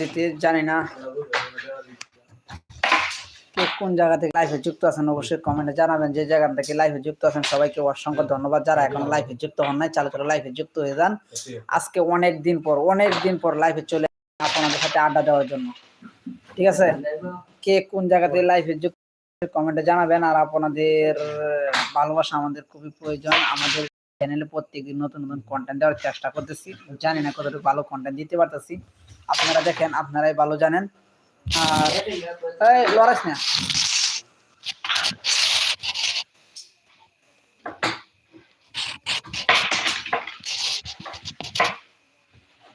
দিতে জানি না। কোন জায়গা থেকে লাইভে যুক্ত আছেন অবশ্যই কমেন্টে জানাবেন। যে জায়গা থেকে লাইভে যুক্ত আছেন, সবাইকে অসংখ্য ধন্যবাদ। যারা এখন লাইভে যুক্ত হন নাই, চালু করে লাইভে যুক্ত হয়ে যান। আজকে অনেক দিন পর, অনেক দিন পর লাইভে চলে আপনাদের সাথে আড্ডা দেওয়ার জন্য। ঠিক আছে? কে কোন জায়গা থেকে লাইভে যুক্ত কমেন্টে জানাবেন। আর আপনাদের ভালোবাসা আমাদের খুবই প্রয়োজন। আমাদের চ্যানেলে প্রত্যেকদিন নতুন নতুন কন্টেন্ট দেওয়ার চেষ্টা করতেছি। জানি না কতটুকু ভালো কন্টেন্ট দিতে পারতেছি। আপনারা দেখেন, আপনারাই ভালো জানেন। আর, এই লড়াইস না।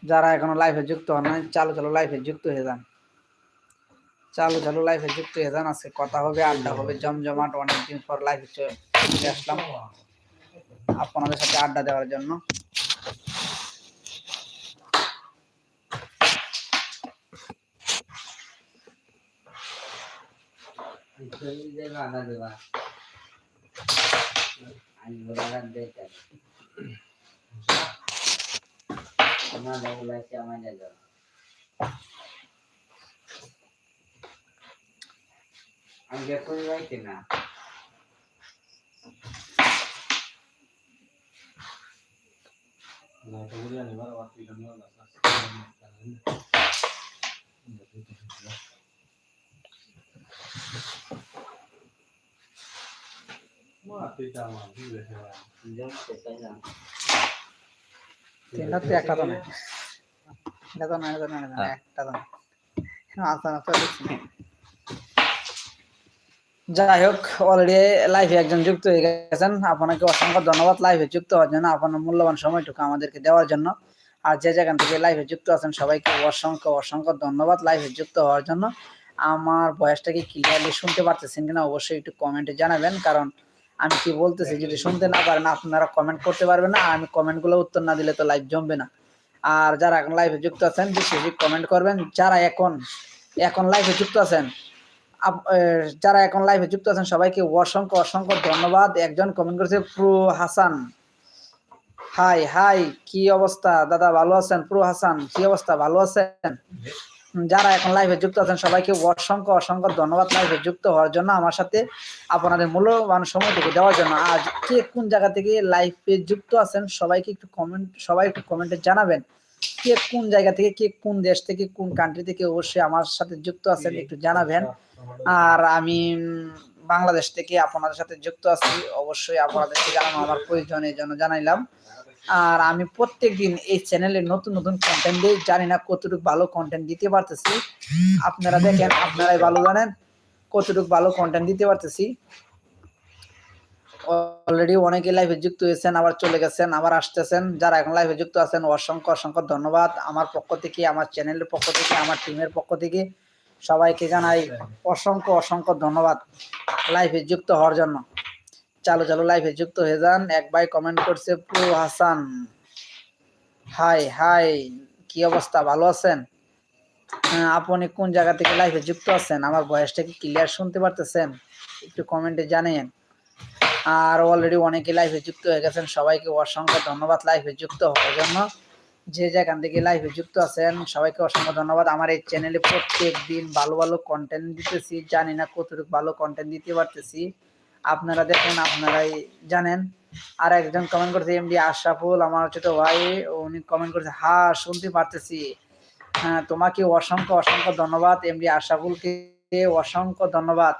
যারা এখনও লাইফে যুক্ত হন নাই, চালু চালু লাইফে যুক্ত হয়ে যান। চালু চালু লাইফে যুক্ত হয়ে যান। আজকে কথা হবে, আড্ডা হবে, জমজমাট অনেকদিন পর লাইফে আসলাম। আপনাদের সাথে আড্ডা দেওয়ার জন্য। আমি দেখুন যাইতে না জমতে চাই না তিনটা তো একটা তো না এটা তো না এটা তো না এটা তো না, একটা তো না আচ্ছা আচ্ছা দেখছি না। যাই হোক অলরেডি লাইভে একজন যুক্ত হয়ে গেছেন। আপনাকে অসংখ্য ধন্যবাদ লাইভে যুক্ত হওয়ার জন্য, আপনার মূল্যবান সময়টুকু আমাদেরকে দেওয়ার জন্য। আর যে যেখান থেকে লাইভে যুক্ত আছেন, সবাইকে অসংখ্য অসংখ্য ধন্যবাদ লাইভে যুক্ত হওয়ার জন্য। আমার ভয়েসটাকে ক্লিয়ারলি শুনতে পারতেছেন কিনা অবশ্যই একটু কমেন্টে জানাবেন, কারণ আমি কি বলতেছি, যদি শুনতে না পারেন, আপনারা কমেন্ট করতে পারবেন না আমি কমেন্টগুলো উত্তর না দিলে তো লাইভ জমবে না। আর যারা এখন লাইভে যুক্ত আছেন বেশি বেশি কমেন্ট করবেন, যারা এখন এখন লাইভে যুক্ত আছেন যারা এখন লাইভে যুক্ত আছেন, সবাইকে অসংখ্য অসংখ্য ধন্যবাদ। একজন কমেন্ট করেছে, প্রু হাসান। হাই হাই কি অবস্থা? দাদা, ভালো আছেন? প্রো হাসান, কি অবস্থা? ভালো আছেন? যারা এখন লাইভে যুক্ত আছেন, সবাইকে অসংখ্য অসংখ্য ধন্যবাদ লাইভে যুক্ত হওয়ার জন্য, আমার সাথে আপনাদের মূল্যবান সময়টুকু দেওয়ার জন্য। আজ কে কোন জায়গা থেকে লাইভে যুক্ত আছেন, সবাইকে একটু কমেন্ট সবাই একটু কমেন্টে জানাবেন। কে কোন জায়গা থেকে কে কোন দেশ থেকে কোন কান্ট্রি থেকে অবশ্যই আমার সাথে যুক্ত আছেন একটু জানাবেন। আর আমি বাংলাদেশ থেকে আপনাদের সাথে যুক্ত আছি। অবশ্যই আপনাদেরকে জানানো আমার প্রয়োজন এই জন্য জানাইলাম। আর আমি প্রত্যেকদিন এই চ্যানেলে নতুন নতুন কন্টেন্ট দিই। জানি না কতটুকু ভালো কন্টেন্ট দিতে পারতেছি। আপনারা দেখেন আপনারাই ভালো জানেন কতটুকু ভালো কন্টেন্ট দিতে পারতেছি। অলরেডি অনেকে লাইভে যুক্ত হয়েছেন আবার চলে গেছেন আবার আসতেছেন। যারা এখন লাইভে যুক্ত আছেন অসংখ্য অসংখ্য ধন্যবাদ। আমার পক্ষ থেকে আমার চ্যানেলের পক্ষ থেকে আমার টিমের পক্ষ থেকে সবাইকে জানাই অসংখ্য অসংখ্য ধন্যবাদ লাইভে যুক্ত হওয়ার জন্য। চালু চালু লাইভে যুক্ত হয়ে যান। এক ভাই কমেন্ট করছে প্রো হাসান হাই হাই কি অবস্থা? ভালো আছেন? হ্যাঁ, আপনি কোন জায়গা থেকে লাইভে যুক্ত আছেন? আমার ভয়েসটা কি ক্লিয়ার শুনতে পারতেছেন? একটু কমেন্টে জানেন আর অলরেডি অনেকে লাইভে যুক্ত হয়ে গেছেন। সবাইকে অসংখ্য ধন্যবাদ লাইভে যুক্ত হওয়ার জন্য। যে যেখান থেকে লাইভে যুক্ত আছেন, সবাইকে অসংখ্য ধন্যবাদ। আমার এই চ্যানেলে প্রত্যেক দিন ভালো ভালো কন্টেন্ট দিতেছি। জানি না কতটুকু ভালো কন্টেন্ট দিতে পারতেছি। আপনারা দেখেন, আপনারাই জানেন। আর একজন কমেন্ট করছে এমডি আশরাফুল, আমার ছোট ভাই। উনি কমেন্ট করছে হ্যাঁ শুনতে পারতেছি। হ্যাঁ তোমাকে অসংখ্য অসংখ্য ধন্যবাদ। এমডি আশরাফুলকে অসংখ্য ধন্যবাদ।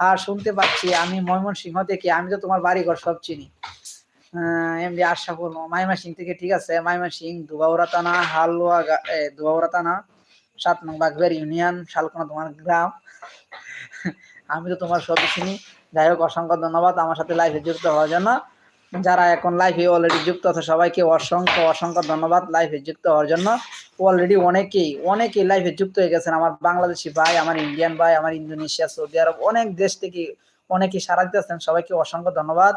হ্যাঁ শুনতে পাচ্ছি। আমি ময়মনসিংহ থেকে, আমি তো তোমার বাড়িঘর সব চিনি। এমডি করব মাইমা সিং থেকে, ঠিক আছে? মাইমা সিং দুবাউরা থানা, হালুয়া দুবাউরা থানা, সাত নং বাগবের ইউনিয়ন, শালকোনা তোমার গ্রাম। আমি তো তোমার সব চিনি। যাই হোক, অসংখ্য ধন্যবাদ। আমার সাথে লাইভে যুক্ত হওয়ার জন্য। যারা এখন লাইভে অলরেডি যুক্ত আছে, সবাইকে অসংখ্য অসংখ্য ধন্যবাদ লাইভে যুক্ত হওয়ার জন্য। অলরেডি অনেকেই অনেকেই লাইভে যুক্ত হয়ে গেছেন। আমার বাংলাদেশি ভাই, আমার ইন্ডিয়ান ভাই, আমার ইন্দোনেশিয়া সৌদি আরব অনেক দেশ থেকে অনেকেই সারা দিতেছেন সবাইকে অসংখ্য ধন্যবাদ।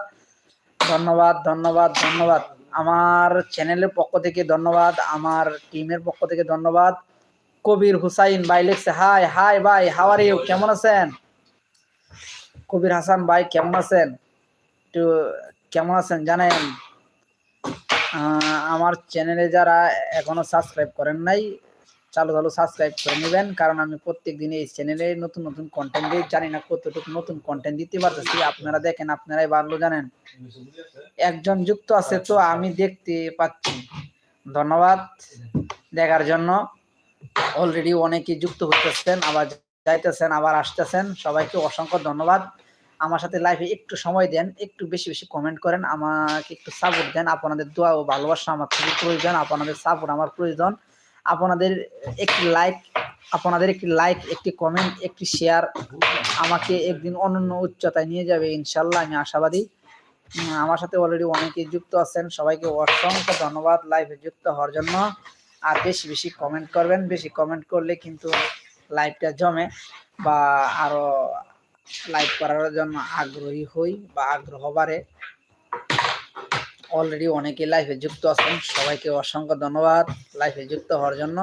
ধন্যবাদ ধন্যবাদ ধন্যবাদ। আমার চ্যানেলের পক্ষ থেকে ধন্যবাদ। আমার টিমের পক্ষ থেকে ধন্যবাদ। কবির হুসাইন ভাই লিখছে হাই হাই ভাই হাওয়ার ইউ কেমন আছেন? কবির হাসান ভাই, কেমন আছেন? একটু কেমন আছেন জানেন? আমার চ্যানেলে যারা এখনও সাবস্ক্রাইব করেন নাই, চালু চালু সাবস্ক্রাইব করে নেবেন, কারণ আমি প্রত্যেক দিন এই চ্যানেলে নতুন নতুন কন্টেন্ট দিই জানি না কতটুকু নতুন কন্টেন্ট দিতে পারতেছি। আপনারা দেখেন, আপনারাই ভালো জানেন। একজন যুক্ত আছে তো আমি দেখতে পাচ্ছি। ধন্যবাদ দেখার জন্য। অলরেডি অনেকে যুক্ত হতেছেন আবার যাইতেছেন, আবার আসতেছেন। সবাইকে অসংখ্য ধন্যবাদ। আমার সাথে লাইফে একটু সময় দেন, একটু বেশি বেশি কমেন্ট করেন, আমাকে একটু সাপোর্ট দেন, আপনাদের দোয়া ও ভালোবাসা আমার খুবই প্রয়োজন, আপনাদের সাপোর্ট আমার প্রয়োজন। আপনাদের একটি লাইক আপনাদের একটি লাইক একটি কমেন্ট একটি শেয়ার আমাকে একদিন অনন্য উচ্চতায় নিয়ে যাবে ইনশাল্লাহ আমি আশাবাদী। আমার সাথে অলরেডি অনেকে যুক্ত আছেন, সবাইকে অসংখ্য ধন্যবাদ লাইভে যুক্ত হওয়ার জন্য। আর বেশি বেশি কমেন্ট করবেন, বেশি কমেন্ট করলে কিন্তু লাইভটা জমে বা আরও লাইভ করার জন্য আগ্রহী হই বা আগ্রহ বাড়ে। অলরেডি অনেকে লাইভে যুক্ত আছেন, সবাইকে অসংখ্য ধন্যবাদ লাইফে যুক্ত হওয়ার জন্য।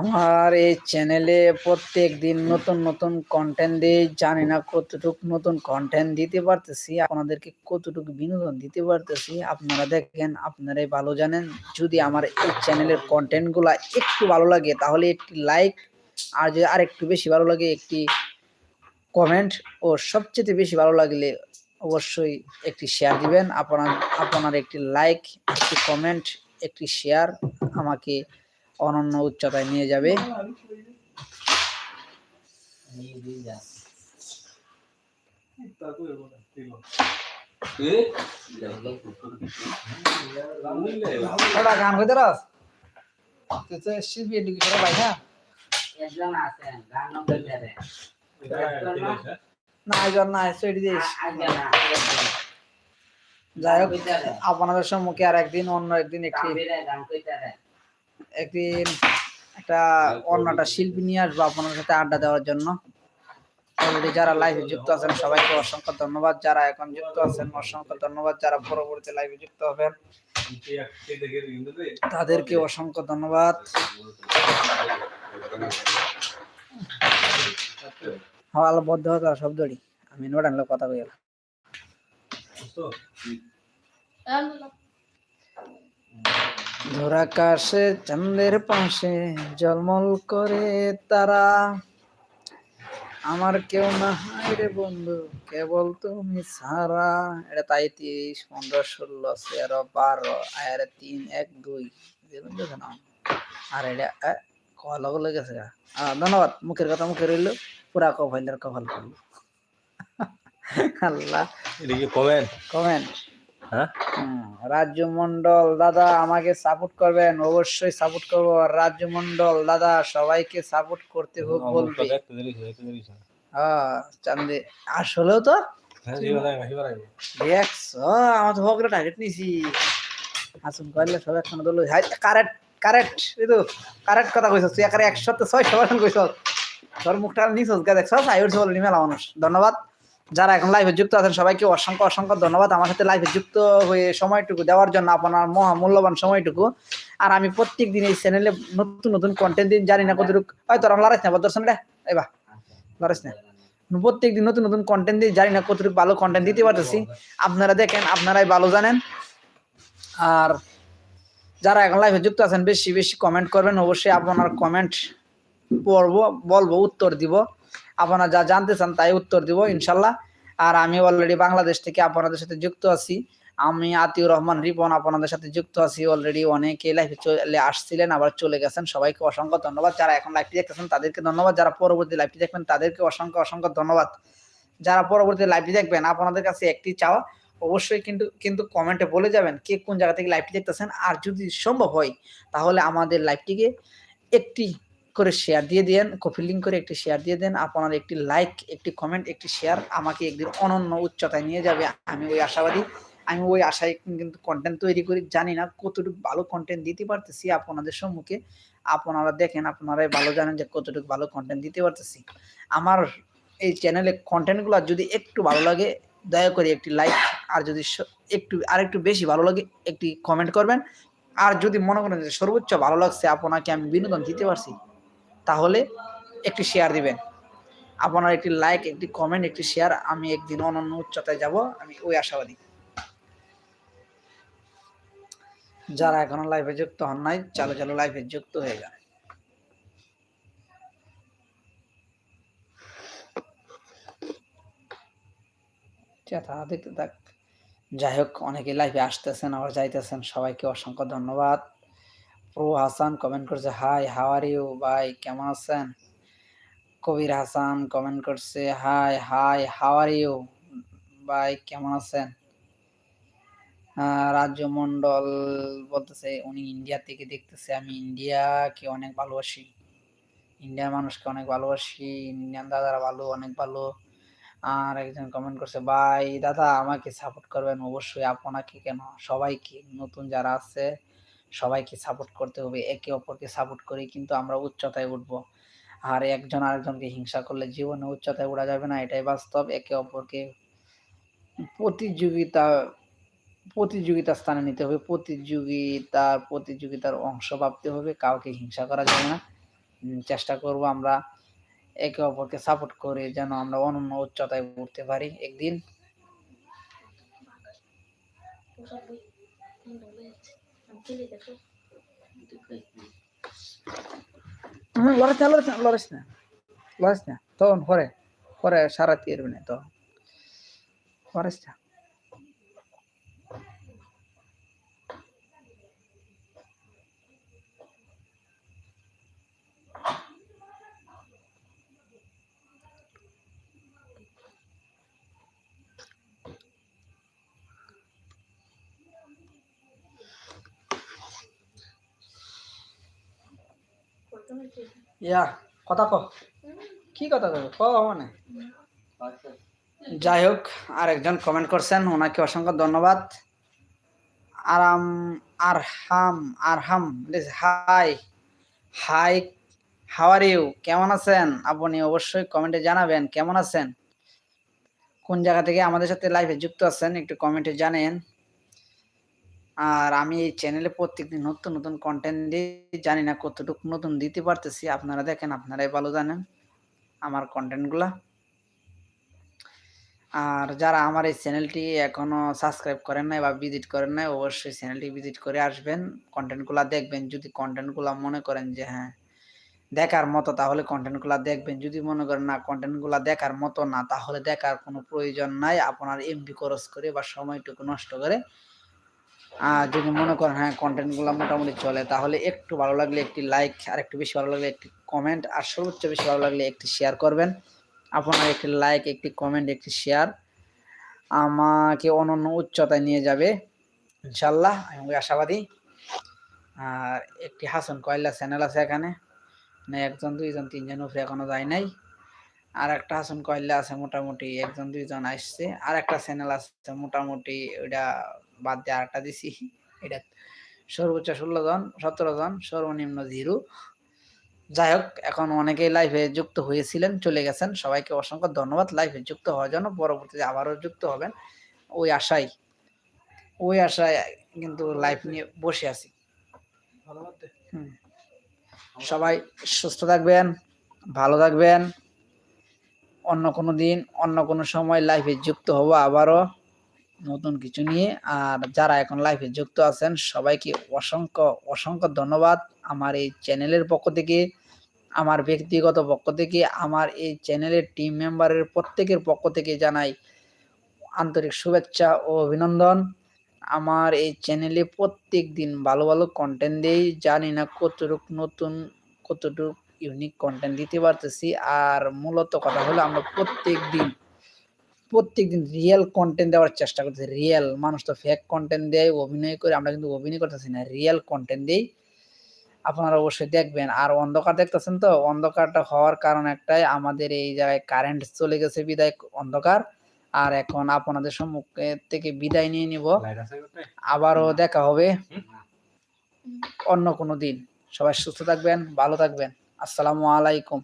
আমার এই চ্যানেলে প্রত্যেক দিন নতুন নতুন কন্টেন্ট দিই। জানি না কতটুকু নতুন কন্টেন্ট দিতে পারতেছি, আপনাদেরকে কতটুকু বিনোদন দিতে পারতেছি। আপনারা দেখেন, আপনারাই ভালো জানেন। যদি আমার এই চ্যানেলের কন্টেন্টগুলা একটু ভালো লাগে, তাহলে একটি লাইক আর যদি আর একটু বেশি ভালো লাগে, একটি কমেন্ট ও সবচেয়ে বেশি ভালো লাগলে অবশ্যই একটি শেয়ার দিবেন। আপনার আপনার একটি লাইক একটি কমেন্ট একটি শেয়ার আমাকে অনন্য উচ্চতায় নিয়ে যাবে। শিল্পী না যাই হোক, আপনাদের সম্মুখে আর একদিন, অন্য একদিন একটি কইতে রে একদিন একটা অন্যটা শিল্পী নিয়ে আসব আপনাদের সাথে আড্ডা দেওয়ার জন্য। অলরেডি যারা লাইভে যুক্ত আছেন সবাইকে অসংখ্য ধন্যবাদ। যারা এখন যুক্ত আছেন অসংখ্য ধন্যবাদ। যারা পরবর্তী লাইভে যুক্ত হবেন তাদেরকে অসংখ্য ধন্যবাদ। হওয়াল বদ্ধ হতো শব্দটি আমি নোট আনলে কথা বলি ধরাকাশে চন্দ্রের পাশে জলমল করে তারা। আমার কেউ না হায় রে বন্ধু কেবল তুমি সারা এটা তাই তিরিশ পনেরো ষোলো তেরো বারো আর তিন এক দুই। আর এটা কল হলে গেছে আহ, ধন্যবাদ মুখের কথা মুখে রইল। পুরা কভাইলের কভাল করল আল্লাহ। কমেন্ট? কমেন্ট। রাজ্য মন্ডল দাদা আমাকে সাপোর্ট করবেন অবশ্যই সাপোর্ট করব। রাজ্য মন্ডল দাদা সবাইকে সাপোর্ট করতে হোক বলবে। হ্যাঁ চান্দে আসলেও তো? হ্যাঁ আমার তো হকলে টার্গেট নিছি আসুন কইলে সব একখানে দল কারেক্ট কারেক্ট এই তো কারেক্ট কথা কইছস। তুই একারে ছয় সবার কইছস। তোর মুখটা নিছস গা দেখছস? মানুষ। ধন্যবাদ। যারা এখন লাইভে যুক্ত আছেন, সবাইকে অসংখ্য অসংখ্য ধন্যবাদ। আমার সাথে লাইভে যুক্ত হয়ে সময়টুকু দেওয়ার জন্য আপনার মহা মূল্যবান সময়টুকু। আর আমি প্রত্যেক দিন এই চ্যানেলে নতুন নতুন কন্টেন্ট দিন, জানি না কতটুকু। হয়তো তোর লড়াইছ না দর্শন রে। এবার লড়াইছ না। প্রত্যেক দিন নতুন নতুন কন্টেন্ট দিই, জানি না কতটুকু ভালো কন্টেন্ট দিতে পারতেছি। আপনারা দেখেন, আপনারাই ভালো জানেন। আর যারা এখন লাইভে যুক্ত আছেন, বেশি বেশি কমেন্ট করবেন। অবশ্যই আপনার কমেন্ট পড়ব, বলব, উত্তর দিব। আপনারা যা জানতে চান তাই উত্তর দিব ইনশাল্লাহ। আর আমি অলরেডি বাংলাদেশ থেকে আপনাদের সাথে যুক্ত আছি। আমি আতিউর রহমান রিপন আপনাদের সাথে যুক্ত আছি। অলরেডি অনেকে লাইফে চলে আসছিলেন আবার চলে গেছেন। সবাইকে অসংখ্য ধন্যবাদ। যারা এখন লাইভটি দেখতেছেন তাদেরকে ধন্যবাদ। যারা পরবর্তী লাইভটি দেখবেন তাদেরকে অসংখ্য অসংখ্য ধন্যবাদ। যারা পরবর্তী লাইভটি দেখবেন আপনাদের কাছে একটি চাওয়া অবশ্যই কিন্তু কিন্তু কমেন্টে বলে যাবেন কে কোন জায়গা থেকে লাইভটি দেখতেছেন। আর যদি সম্ভব হয় তাহলে আমাদের লাইভটিকে একটি করে শেয়ার দিয়ে দেন কপি লিঙ্ক করে একটি শেয়ার দিয়ে দেন, আপনার একটি লাইক একটি কমেন্ট একটি শেয়ার আমাকে একদিন অনন্য উচ্চতায় নিয়ে যাবে। আমি ওই আশাবাদী, আমি ওই আশায় কিন্তু কন্টেন্ট তৈরি করি। জানি না কতটুকু ভালো কন্টেন্ট দিতে পারতেছি আপনাদের সম্মুখে। আপনারা দেখেন, আপনারাই ভালো জানেন যে কতটুকু ভালো কন্টেন্ট দিতে পারতেছি। আমার এই চ্যানেলে কন্টেন্টগুলো যদি একটু ভালো লাগে, দয়া করে একটি লাইক আর যদি একটু, আর একটু বেশি ভালো লাগে, একটি কমেন্ট করবেন। আর যদি মনে করেন যে সর্বোচ্চ ভালো লাগছে, আপনাকে আমি বিনোদন দিতে পারছি তাহলে একটি শেয়ার দিবেন। আপনার একটি লাইক একটি কমেন্ট একটি শেয়ার আমি একদিন অনন্য উচ্চতায় যাব, আমি ওই আশাবাদী। যারা এখনও লাইফে যুক্ত হন নাই, চালু চালু লাইফে যুক্ত হয়ে যান। যাই হোক অনেকে লাইফে আসতেছেন, আবার যাইতেছেন। সবাইকে অসংখ্য ধন্যবাদ। প্রভু হাসান কমেন্ট করছে হাই হাউ আর ইউ ভাই, কেমন আছেন? কবির হাসান কমেন্ট করছে hi hi how are you ভাই, কেমন আছেন? রাজ্য মন্ডল বলতেছে, উনি ইন্ডিয়া থেকে দেখতেছে, আমি ইন্ডিয়াকে অনেক ভালোবাসি। ইন্ডিয়ার মানুষকে অনেক ভালোবাসি ইন্ডিয়ান দাদারা ভালো, অনেক ভালো। আর একজন কমেন্ট করছে, ভাই, দাদা, আমাকে সাপোর্ট করবেন অবশ্যই, আপনাকে কেন? সবাইকে, নতুন যারা আছে সবাইকে সাপোর্ট করতে হবে, একে অপরকে সাপোর্ট করে কিন্তু আমরা উচ্চতায় উঠবো। আর একজন আরেকজনকে হিংসা করলে জীবনে উচ্চতায় উঠা যাবে না, এটাই বাস্তব। একে অপরকে প্রতিযোগিতা, প্রতিযোগিতার স্থানে নিতে হবে, প্রতিযোগিতার প্রতিযোগিতার অংশ ভাবতে হবে, কাউকে হিংসা করা যাবে না। চেষ্টা করব আমরা একে অপরকে সাপোর্ট করে যেন আমরা অনন্য উচ্চতায় উঠতে পারি। একদিন হুম, লড়াইস না লড়াইস না না না তখন পরে পরে সারা না তো লড়াইস না ইয়া, কথা ক কি কথা কবে ক মানে যাই হোক আর একজন কমেন্ট করছেন, ওনাকে অসংখ্য ধন্যবাদ। আরাম, Arham Arham hi hi how are you কেমন আছেন? আপনি অবশ্যই কমেন্টে জানাবেন, কেমন আছেন? কোন জায়গা থেকে আমাদের সাথে লাইভে যুক্ত আছেন, একটু কমেন্টে জানেন। আর আমি এই চ্যানেলে প্রত্যেকদিন নতুন নতুন কন্টেন্ট দিই জানি না কতটুকু নতুন দিতে পারতেছি। আপনারা দেখেন, আপনারাই ভালো জানেন আমার কন্টেন্টগুলা আর যারা আমার এই চ্যানেলটি এখনও সাবস্ক্রাইব করেন নাই বা ভিজিট করেন নাই, অবশ্যই চ্যানেলটি ভিজিট করে আসবেন। কন্টেন্টগুলা দেখবেন। যদি কন্টেন্টগুলা মনে করেন যে হ্যাঁ দেখার মতো, তাহলে কন্টেন্টগুলা দেখবেন। যদি মনে করেন, না কন্টেন্টগুলা দেখার মতো না, তাহলে দেখার কোনো প্রয়োজন নাই। আপনার এমবি খরচ করে বা সময়টুকু নষ্ট করে যদি মনে করেন হ্যাঁ কন্টেন্টগুলো মোটামুটি চলে, তাহলে একটু ভালো লাগলে একটি লাইক আর একটু বেশি ভালো লাগলে একটি কমেন্ট আর সর্বোচ্চ বেশি ভালো লাগলে একটি শেয়ার করবেন। আপনার একটি লাইক একটি কমেন্ট একটি শেয়ার আমাকে অনন্য উচ্চতায় নিয়ে যাবে ইনশাল্লাহ আমি আশাবাদী। আর একটি হাসন কয়লা চ্যানেল আছে এখানে। মানে একজন, দুইজন তিনজন উপরে এখনও যায় নাই। আর একটা হাসন কয়লা আছে মোটামুটি একজন, দুইজন আসছে। আর একটা চ্যানেল আছে মোটামুটি ওইটা বাদ দিয়ে আরেকটা দিছি। এটা সর্বোচ্চ ষোলো জন, সতেরো জন, সর্বনিম্ন জিরো। যাই হোক, এখন অনেকেই লাইভে যুক্ত হয়েছিলেন, চলে গেছেন। সবাইকে অসংখ্য ধন্যবাদ লাইভে যুক্ত হওয়ার জন্য। পরবর্তীতে আবারও যুক্ত হবেন। ওই আশাই, ওই আশায় কিন্তু লাইভ নিয়ে বসে আছি। সবাই সুস্থ থাকবেন, ভালো থাকবেন। অন্য কোনো দিন, অন্য কোনো সময় লাইফে যুক্ত হব আবারও। নতুন কিছু নিয়ে। আর যারা এখন লাইভে যুক্ত আছেন, সবাইকে অসংখ্য অসংখ্য ধন্যবাদ আমার এই চ্যানেলের পক্ষ থেকে, আমার ব্যক্তিগত পক্ষ থেকে, আমার এই চ্যানেলের টিম মেম্বারের প্রত্যেকের পক্ষ থেকে জানাই আন্তরিক শুভেচ্ছা ও অভিনন্দন। আমার এই চ্যানেলে প্রত্যেক দিন ভালো ভালো কন্টেন্ট দেই। জানি না কতটুক নতুন, কতটুক ইউনিক কন্টেন্ট দিতে পারতেছি। আর মূলত কথা হলো আমরা প্রত্যেক দিন প্রত্যেকদিন রিয়েল কন্টেন্ট দেওয়ার চেষ্টা করতেছি। রিয়েল মানুষ তো ফেক কন্টেন্ট দেয় অভিনয় করে আমরা কিন্তু অভিনয় করতেছি না রিয়েল কন্টেন্ট দেই। আপনারা অবশ্যই দেখবেন। আর অন্ধকার দেখতেছেন তো? অন্ধকারটা হওয়ার কারণ একটাই আমাদের এই জায়গায় কারেন্ট চলে গেছে বিদায় অন্ধকার। আর এখন আপনাদের সম্মুখে থেকে বিদায় নিয়ে নিব? আবারও দেখা হবে। অন্য কোনো দিন। সবাই সুস্থ থাকবেন ভালো থাকবেন। আসসালামু আলাইকুম।